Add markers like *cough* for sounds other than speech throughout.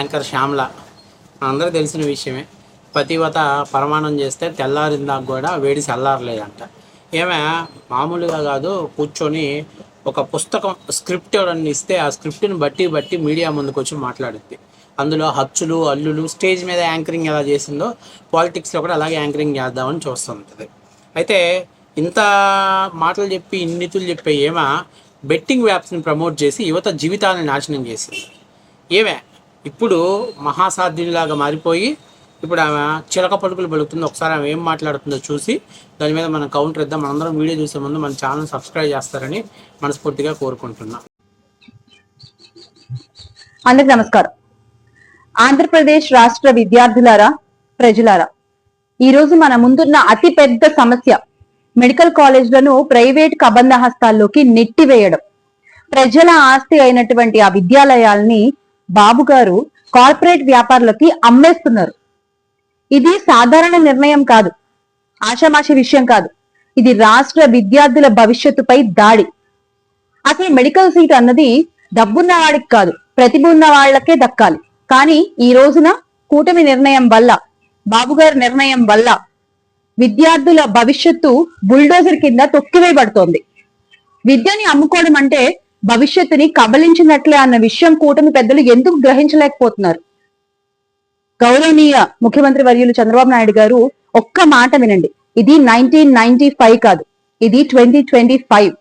Anchor Shyamala. అందరూ తెలిసిన విషయమే. పతివత పరమాణం చేస్తే తెల్లారిందాక కూడా వేడి చల్లారలేదంట. ఏమే? మామూలుగా కాదు కూర్చొని ఒక పుస్తకం స్క్రిప్ట్ ఎవరన్నా ఇస్తే ఆ స్క్రిప్ట్ని బట్టి బట్టి మీడియా ముందుకు వచ్చి మాట్లాడుద్ది. అందులో హచ్చులు అల్లులు స్టేజ్ మీద యాంకరింగ్ ఎలా చేసిందో పాలిటిక్స్లో కూడా అలాగే యాంకరింగ్ చేద్దామని చూస్తుంటుంది. అయితే ఇంత మాటలు చెప్పి ఇన్నితులు చెప్పే ఏమా బెట్టింగ్ వ్యాప్స్ని ప్రమోట్ చేసి యువత జీవితాలను నాశనం చేసింది. ఏమే? ఇప్పుడు మహాసాధ్యునిలాగా మారిపోయి ఇప్పుడు ఆమె చిలక పలుకులు పలుకుతుంది. ఒకసారి ఆమె ఏం మాట్లాడుతుందో చూసి దాని మీద మనం కౌంటర్ ఇద్దాం. మనందరం వీడియో చూసే ముందు మన ఛానల్ సబ్స్క్రైబ్ చేస్తారని మనస్ఫూర్తిగా కోరుకుంటున్నాం. అందరికి నమస్కారం. ఆంధ్రప్రదేశ్ రాష్ట్ర విద్యార్థులారా ప్రజలారా ఈ రోజు మన ముందున్న అతి పెద్ద సమస్య మెడికల్ కాలేజ్లను ప్రైవేట్ కబంధ హస్తాల్లోకి నెట్టివేయడం. ప్రజల ఆస్తి అయినటువంటి ఆ విద్యాలయాల్ని బాబు గారు కార్పొరేట్ వ్యాపారులకి అమ్మేస్తున్నారు. ఇది సాధారణ నిర్ణయం కాదు. ఆషామాషి విషయం కాదు. ఇది రాష్ట్ర విద్యార్థుల భవిష్యత్తుపై దాడి. అసలు మెడికల్ సీట్ అన్నది డబ్బున్న వాడికి కాదు ప్రతిభ ఉన్న వాళ్ళకే దక్కాలి. కానీ ఈ రోజున కూటమి నిర్ణయం వల్ల బాబుగారి నిర్ణయం వల్ల విద్యార్థుల భవిష్యత్తు బుల్డోజర్ కింద తొక్కివేయబడుతోంది. విద్యని అమ్ముకోవడం అంటే భవిష్యత్తుని కబలించినట్లే అన్న విషయం కూటమి పెద్దలు ఎందుకు గ్రహించలేకపోతున్నారు? గౌరవనీయ ముఖ్యమంత్రి వర్యులు చంద్రబాబు నాయుడు గారు ఒక్క మాట వినండి. ఇది నైన్టీన్ నైన్టీ ఫైవ్ కాదు. ఇది ట్వంటీ ట్వంటీ ఫైవ్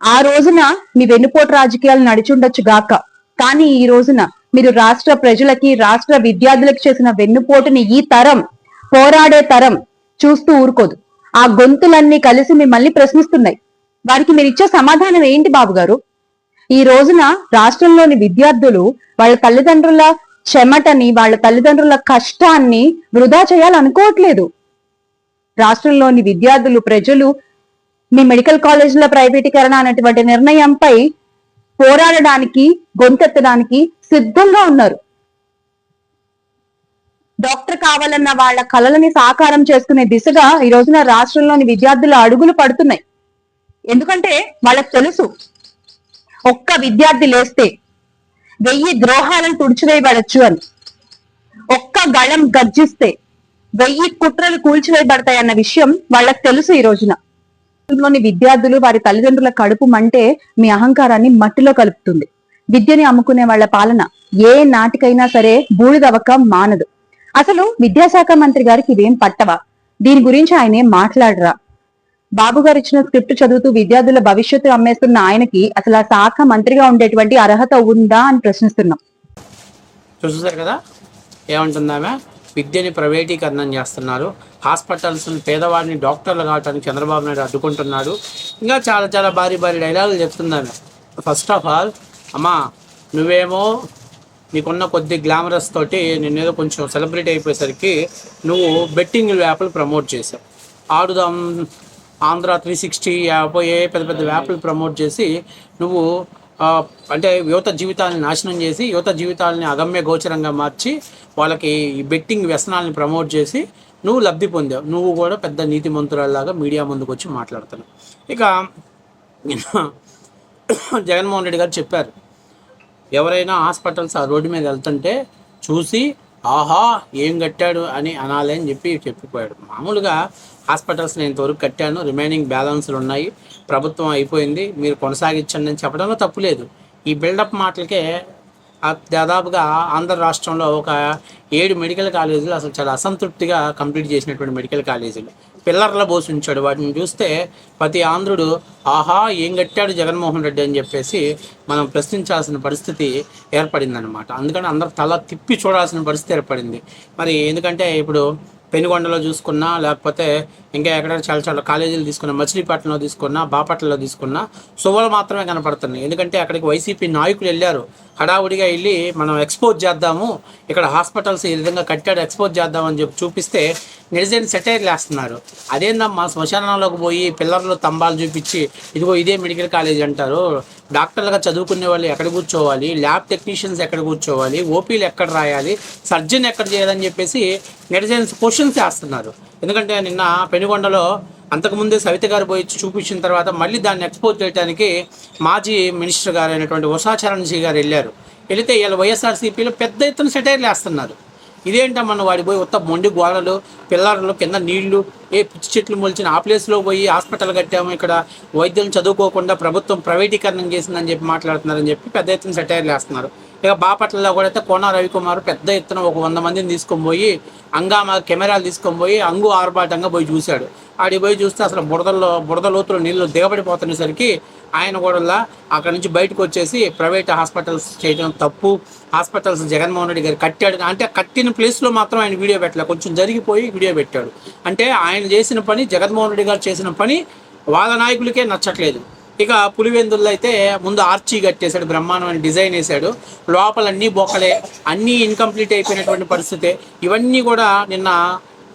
ఆ రోజున మీ వెన్నుపోటు రాజకీయాలు నడిచుండొచ్చు గాక. కానీ ఈ రోజున మీరు రాష్ట్ర ప్రజలకి రాష్ట్ర విద్యార్థులకు చేసిన వెన్నుపోటుని ఈ తరం పోరాడే తరం చూస్తూ ఊరుకోదు. ఆ గొంతులన్నీ కలిసి మిమ్మల్ని ప్రశ్నిస్తున్నాయి. వారికి మీరు ఇచ్చే సమాధానం ఏంటి బాబు గారు ఈ రోజున రాష్ట్రంలోని విద్యార్థులు వాళ్ళ తల్లిదండ్రుల చెమటని వాళ్ళ తల్లిదండ్రుల కష్టాన్ని వృధా చేయాలనుకోవట్లేదు. రాష్ట్రంలోని విద్యార్థులు ప్రజలు మీ మెడికల్ కాలేజీల ప్రైవేటీకరణ అనేటువంటి నిర్ణయంపై పోరాడడానికి గొంతెత్తడానికి సిద్ధంగా ఉన్నారు. డాక్టర్ కావాలన్న వాళ్ళ కలలని సాకారం చేసుకునే దిశగా ఈ రోజున రాష్ట్రంలోని విద్యార్థుల అడుగులు పడుతున్నాయి. ఎందుకంటే వాళ్ళకి తెలుసు ఒక్క విద్యార్థి లేస్తే వెయ్యి ద్రోహాలను తుడిచివేయబడచ్చు అని. ఒక్క గళం గర్జిస్తే వెయ్యి కుట్రలు కూల్చివేయబడతాయి అన్న విషయం వాళ్ళకి తెలుసు ఈ రోజున. లోని విద్యార్థులు వారి తల్లిదండ్రుల కడుపు మంటే మీ అహంకారాన్ని మట్టిలో కలుపుతుంది. విద్యని అమ్ముకునే వాళ్ళ పాలన ఏ నాటికైనా సరే బూడిదవక మానదు. అసలు విద్యాశాఖ మంత్రి గారికి ఇవేం పట్టవా? దీని గురించి ఆయన మాట్లాడరా? బాబు గారు ఇచ్చిన స్క్రిప్ట్ చదువుతూ విద్యార్థుల భవిష్యత్తు అమ్మేస్తున్న ఆయనకి అసలు ఆ శాఖ మంత్రిగా ఉండేటువంటి అర్హత ఉందా అని ప్రశ్నిస్తున్నాం. చూసారు కదా? ఏమంటుందామె విద్యని ప్రైవేటీకరణం చేస్తున్నారు. హాస్పిటల్స్ పేదవాడిని డాక్టర్లు కావడానికి చంద్రబాబు నాయుడు అడ్డుకుంటున్నాడు. ఇంకా చాలా చాలా భారీ భారీ డైలాగులు చెప్తుందామె ఫస్ట్ ఆఫ్ ఆల్ అమ్మా నువ్వేమో నీకున్న కొద్ది గ్లామరస్ తోటి నేనేదో కొంచెం సెలబ్రిటీ అయిపోయేసరికి నువ్వు బెట్టింగ్ యాప్లు ప్రమోట్ చేసావు. ఆడుదాం ఆంధ్ర త్రీ సిక్స్టీ యాప్ ఏ పెద్ద పెద్ద యాప్లు ప్రమోట్ చేసి నువ్వు అంటే యువత జీవితాలను నాశనం చేసి యువత జీవితాలని అగమ్య గోచరంగా మార్చి వాళ్ళకి ఈ బెట్టింగ్ వ్యసనాలను ప్రమోట్ చేసి నువ్వు లబ్ధి పొందావు. నువ్వు కూడా పెద్ద నీతి మంత్రులలాగా మీడియా ముందుకు వచ్చి మాట్లాడుతున్నావు. ఇక *coughs* జగన్మోహన్ రెడ్డి గారు చెప్పారు ఎవరైనా హాస్పిటల్స్ ఆ రోడ్డు మీద వెళ్తుంటే చూసి ఆహా ఏం కట్టాడు అని అనాలి అని చెప్పి చెప్పిపోయాడు. మామూలుగా హాస్పిటల్స్ నేను ఇంతవరకు కట్టాను రిమైనింగ్ బ్యాలెన్స్లు ఉన్నాయి ప్రభుత్వం అయిపోయింది మీరు కొనసాగించండి అని చెప్పడంలో తప్పు లేదు. ఈ బిల్డప్ మాటలకే దాదాపుగా ఆంధ్ర రాష్ట్రంలో ఒక ఏడు మెడికల్ కాలేజీలు అసలు చాలా అసంతృప్తిగా కంప్లీట్ చేసినటువంటి మెడికల్ కాలేజీలు. పిల్లర్ల పోసి ఉంచాడు. వాటిని చూస్తే ప్రతి ఆంధ్రుడు ఆహా ఏం కట్టాడు జగన్మోహన్ రెడ్డి? అని చెప్పేసి మనం ప్రశ్నించాల్సిన పరిస్థితి ఏర్పడిందనమాట అందుకని అందరు తల తిప్పి చూడాల్సిన పరిస్థితి ఏర్పడింది. మరి ఎందుకంటే ఇప్పుడు పెనుగొండలో చూసుకున్నా లేకపోతే ఇంకా ఎక్కడ చాలా చాలా కాలేజీలు తీసుకున్నా మచిలీపట్నంలో తీసుకున్నా బాపట్లలో తీసుకున్నా సువ్వలు మాత్రమే కనపడుతున్నాయి. ఎందుకంటే అక్కడికి వైసీపీ నాయకులు వెళ్ళారు. హడావుడిగా వెళ్ళి మనం ఎక్స్పోజ్ చేద్దాము. ఇక్కడ హాస్పిటల్స్ ఈ విధంగా కట్టాడు ఎక్స్పోజ్ చేద్దామని చెప్పి చూపిస్తే నిజమైన సెటైర్లు వేస్తున్నారు. అదేందమ్మా శ్మశానంలోకి పోయి పిల్లర్లు తంబాలు చూపించి ఇదిగో ఇదే మెడికల్ కాలేజ్ అంటారు. డాక్టర్లుగా చదువుకునే వాళ్ళు ఎక్కడ కూర్చోవాలి? ల్యాబ్ టెక్నీషియన్స్ ఎక్కడ కూర్చోవాలి? ఓపీలు ఎక్కడ రాయాలి? సర్జన్ ఎక్కడ చేయాలని చెప్పేసి నెటిజన్స్ క్వశ్చన్స్ వేస్తున్నారు. ఎందుకంటే నిన్న పెనుగొండలో అంతకుముందే సవిత గారు పోయి చూపించిన తర్వాత మళ్ళీ దాన్ని ఎక్స్పోజ్ చేయడానికి మాజీ మినిస్టర్ గారు అయినటువంటి ఉషాచరణ్జీ గారు వెళ్ళారు. వెళితే వీళ్ళ వైఎస్ఆర్సీపీలో పెద్ద ఎత్తున సెటైర్లు వేస్తున్నారు. ఇదేంటమ్మన్న వాడి పోయి ఉత్త మొండి గోడలు పిల్లర్లు కింద నీళ్ళు ఏ పిచ్చి చెట్లు మొలిచిన ఆ ప్లేస్లో పోయి హాస్పిటల్ కట్టాము. ఇక్కడ వైద్యం చదువుకోకుండా ప్రభుత్వం ప్రైవేటీకరణం చేసిందని చెప్పి మాట్లాడుతున్నారని చెప్పి పెద్ద ఎత్తున సెటైర్లు వేస్తున్నారు ఇక బాపట్లలో కూడా అయితే కోన రవికుమార్ పెద్ద ఎత్తున ఒక వంద మందిని తీసుకొని పోయి అంగామా కెమెరాలు తీసుకొని పోయి అంగు ఆర్భాటంగా పోయి చూశాడు. ఆడి పోయి చూస్తే అసలు బురదల్లో బురద లోతులు నీళ్ళు దిగబడిపోతున్నసరికి ఆయన కూడా అక్కడ నుంచి బయటకు వచ్చేసి ప్రైవేట్ హాస్పిటల్స్ చేయడం తప్పు. హాస్పిటల్స్ జగన్మోహన్ రెడ్డి గారు కట్టాడు. అంటే కట్టిన ప్లేస్లో మాత్రం ఆయన వీడియో పెట్టలే. కొంచెం జరిగిపోయి వీడియో పెట్టాడు. అంటే ఆయన చేసిన పని జగన్మోహన్ రెడ్డి గారు చేసిన పని వాళ్ళ నాయకులకే నచ్చట్లేదు. ఇక పులివెందుల్లో అయితే ముందు ఆర్చీ కట్టేశాడు. బ్రహ్మాండమైన డిజైన్ వేశాడు. లోపల అన్నీ బొక్కలే. అన్నీ ఇన్కంప్లీట్ అయిపోయినటువంటి పరిస్థితే. ఇవన్నీ కూడా నిన్న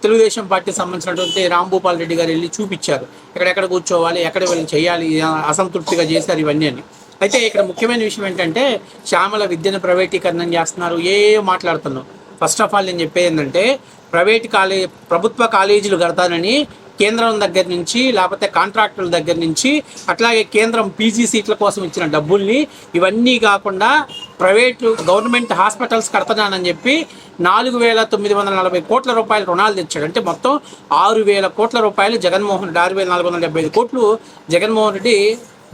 తెలుగుదేశం పార్టీ సంబంధించినటువంటి రాంభూపాల్ రెడ్డి గారు వెళ్ళి చూపించారు. ఎక్కడెక్కడ కూర్చోవాలి ఎక్కడ వెళ్ళి చేయాలి అసంతృప్తిగా చేశారు ఇవన్నీ అని. అయితే ఇక్కడ ముఖ్యమైన విషయం ఏంటంటే శ్యామల విద్యను ప్రైవేటీకరణం చేస్తున్నారు. ఏ మాట్లాడుతున్నాం ఫస్ట్ ఆఫ్ ఆల్ నేను చెప్పేది ఏంటంటే ప్రైవేట్ కాలేజ్ ప్రభుత్వ కాలేజీలు కడతానని కేంద్రం దగ్గర నుంచి లేకపోతే కాంట్రాక్టుల దగ్గర నుంచి అట్లాగే కేంద్రం పీజీ సీట్ల కోసం ఇచ్చిన డబ్బుల్ని ఇవన్నీ కాకుండా ప్రైవేటు గవర్నమెంట్ హాస్పిటల్స్ కడతానని చెప్పి నాలుగు వేల తొమ్మిది వందల నలభై కోట్ల రూపాయలు రుణాలు తెచ్చాడు. అంటే మొత్తం ఆరు వేల కోట్ల రూపాయలు జగన్మోహన్ రెడ్డి ఆరు వేల నాలుగు వందల డెబ్బై ఐదు కోట్లు జగన్మోహన్ రెడ్డి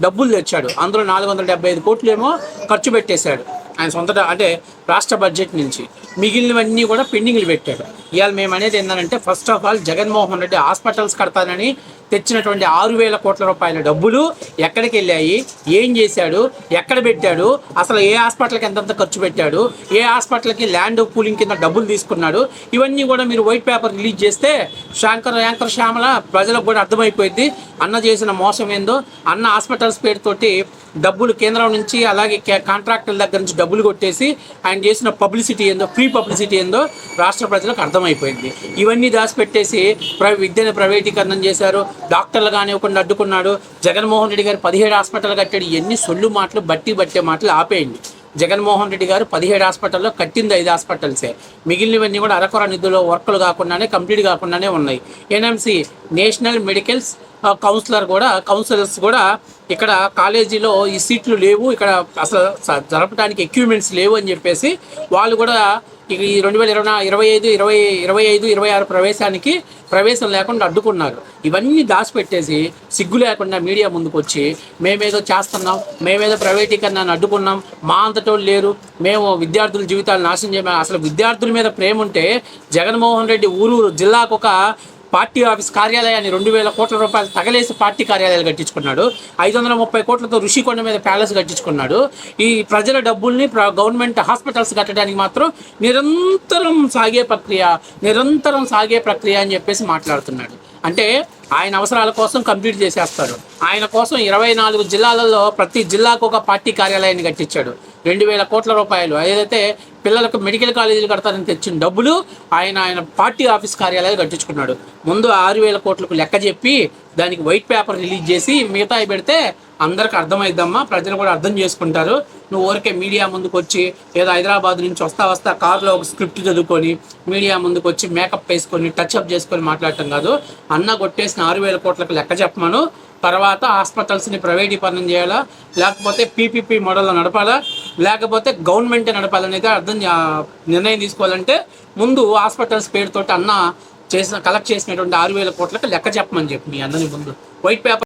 డబ్బులు తెచ్చాడు. అందులో నాలుగు వందల డెబ్బై ఐదు కోట్లు ఏమో ఖర్చు పెట్టేశాడు. ఆయన సొంత అంటే రాష్ట్ర బడ్జెట్ నుంచి మిగిలినవన్నీ కూడా పెండింగ్లు పెట్టాడు ఇవాళ మేము అనేది ఏంటంటే first of all Jaganmohan Reddy hospitals కడతానని తెచ్చినటువంటి ఆరు వేల కోట్ల రూపాయల డబ్బులు ఎక్కడికి వెళ్ళాయి? ఏం చేశాడు? ఎక్కడ పెట్టాడు? అసలు ఏ హాస్పిటల్కి ఎంతంత ఖర్చు పెట్టాడు? ఏ హాస్పిటల్కి ల్యాండ్ పూలింగ్ కింద డబ్బులు తీసుకున్నాడు? ఇవన్నీ కూడా మీరు వైట్ పేపర్ రిలీజ్ చేస్తే శాంకర్ యాంకర్ శ్యామల ప్రజలకు కూడా అర్థమైపోయింది. అన్న చేసిన మోసం ఏందో? అన్న హాస్పిటల్స్ పేరుతోటి డబ్బులు కేంద్రం నుంచి అలాగే కే- కాంట్రాక్టుల దగ్గర నుంచి డబ్బులు కొట్టేసి ఆయన చేసిన పబ్లిసిటీ ఏందో? ఫ్రీ పబ్లిసిటీ ఏందో? రాష్ట్ర ప్రజలకు అర్థమైపోయింది. ఇవన్నీ దాచిపెట్టేసి ప్ర విద్యను ప్రైవేటీకరణం చేశారు. డాక్టర్లు కానివ్వకుండా అడ్డుకున్నాడు జగన్మోహన్ రెడ్డి గారు పదిహేడు హాస్పిటల్ కట్టాడు. ఎన్ని సొల్లు మాటలు బట్టి బట్టే మాటలు ఆపేయండి. జగన్మోహన్ రెడ్డి గారు పదిహేడు హాస్పిటల్లో కట్టింది ఐదు హాస్పిటల్సే. మిగిలినవన్నీ కూడా అరకొర నిధులు వర్కులు కాకుండానే కంప్లీట్ కాకుండానే ఉన్నాయి. ఎన్ఎంసి నేషనల్ మెడికల్స్ కౌన్సిలర్ కూడా కౌన్సిలర్స్ కూడా ఇక్కడ కాలేజీలో ఈ సీట్లు లేవు. ఇక్కడ అసలు జరపడానికి ఎక్విప్మెంట్స్ లేవు అని చెప్పేసి వాళ్ళు కూడా ఇక ఈ రెండు వేల ఇరవై ఇరవై ఐదు ఇరవై ఇరవై ఐదు ఇరవై ఆరు ప్రవేశానికి ప్రవేశం లేకుండా అడ్డుకున్నారు. ఇవన్నీ దాచిపెట్టేసి సిగ్గు లేకుండా మీడియా ముందుకు వచ్చి మేమేదో చేస్తున్నాం మేమేదో ప్రైవేటీకరణను అడ్డుకున్నాం మా అంతటోళ్ళు లేరు మేము విద్యార్థుల జీవితాలు నాశనం చేయమే అసలు విద్యార్థుల మీద ప్రేమ ఉంటే జగన్మోహన్ రెడ్డి ఊరు జిల్లాకు ఒక పార్టీ ఆఫీస్ కార్యాలయాన్ని రెండు వేల కోట్ల రూపాయలు తగలేసి పార్టీ కార్యాలయాలు కట్టించుకున్నాడు. ఐదు వందల ముప్పై కోట్లతో ఋషికొండ మీద ప్యాలెస్ కట్టించుకున్నాడు. ఈ ప్రజల డబ్బుల్ని గవర్నమెంట్ హాస్పిటల్స్ కట్టడానికి మాత్రం నిరంతరం సాగే ప్రక్రియ నిరంతరం సాగే ప్రక్రియ అని చెప్పేసి మాట్లాడుతున్నాడు. అంటే ఆయన అవసరాల కోసం కంప్లీట్ చేసేస్తాడు. ఆయన కోసం ఇరవై నాలుగు జిల్లాలలో ప్రతి జిల్లాకు ఒక పార్టీ కార్యాలయాన్ని కట్టించాడు. రెండు వేల కోట్ల రూపాయలు. ఏదైతే పిల్లలకు మెడికల్ కాలేజీలు కడతారని తెచ్చిన డబ్బులు ఆయన ఆయన పార్టీ ఆఫీస్ కార్యాలయాలు కట్టించుకున్నాడు. ముందు ఆరు వేల కోట్లకు లెక్క చెప్పి దానికి వైట్ పేపర్ రిలీజ్ చేసి మిగతా పెడితే అందరికి అర్థమైద్దమ్మా ప్రజలు కూడా అర్థం చేసుకుంటారు. నువ్వు ఊరికే మీడియా ముందుకు వచ్చి ఏదో హైదరాబాద్ నుంచి వస్తా వస్తా కారులో ఒక స్క్రిప్ట్ చదువుకొని మీడియా ముందుకు వచ్చి మేకప్ వేసుకొని టచ్అప్ చేసుకొని మాట్లాడటం కాదు. అన్న కొట్టేసిన ఆరు వేల కోట్లకు లెక్క చెప్పమను. తర్వాత హాస్పిటల్స్ని ప్రైవేటీకరణం చేయాలా? లేకపోతే పీపీపీ మోడల్లో నడపాలా? లేకపోతే గవర్నమెంటే నడపాలనేది అర్థం నిర్ణయం తీసుకోవాలంటే ముందు హాస్పిటల్స్ పేరుతోటి అన్న చేసిన కలెక్ట్ చేసినటువంటి ఆరు వేల కోట్లకు లెక్క చెప్పమని చెప్పి మీ అందరి ముందు. White paper